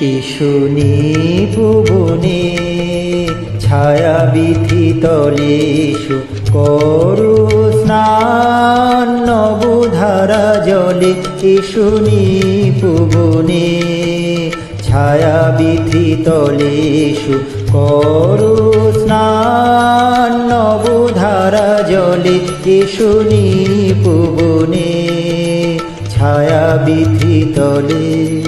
ইশুনি পুবনে ছায়া বিধি তলেশু করু স্নান নবধারা জলে ইশুনি পুবনে ছায়া বিধি তলেশু করু স্নান নবধারা জলে ইশুনি পুবনে ছায়া বিধি তলে।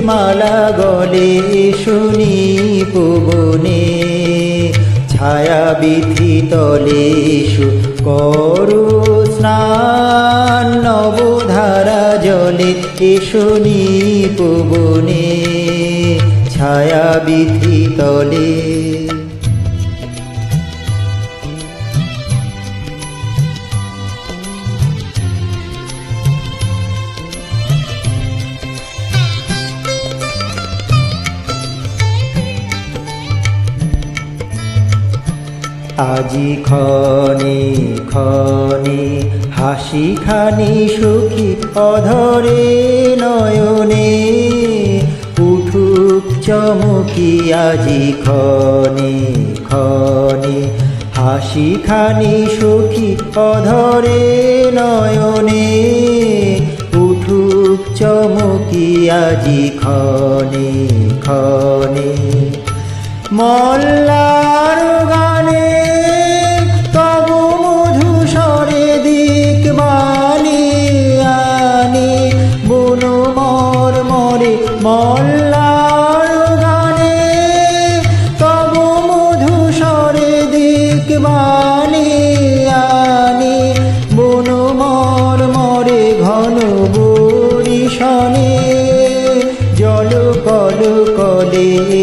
মালা গলে শুনি পুবনে, ছায়া বিধি তলেশু করু স্নান, নবধারা জলে শুনি পুবনে, ছায়া বিধি তলে আজি খনি খনি, হাসি খানি সুখী অধরে নয়নে, উঠুক চমকি আজি খনি খনি, হাসি খানি সুখী অধরে নয়নে, উঠুক চমকি আজি খনি খনি। মল্লার গানে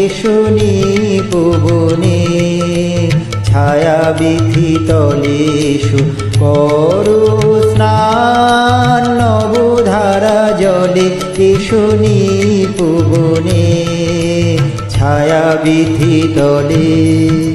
শুনি পুবনে ছায়া বিধি তলেশু করু স্নান নবধারা জলে শুনি পুবনে ছায়া বিধি তলে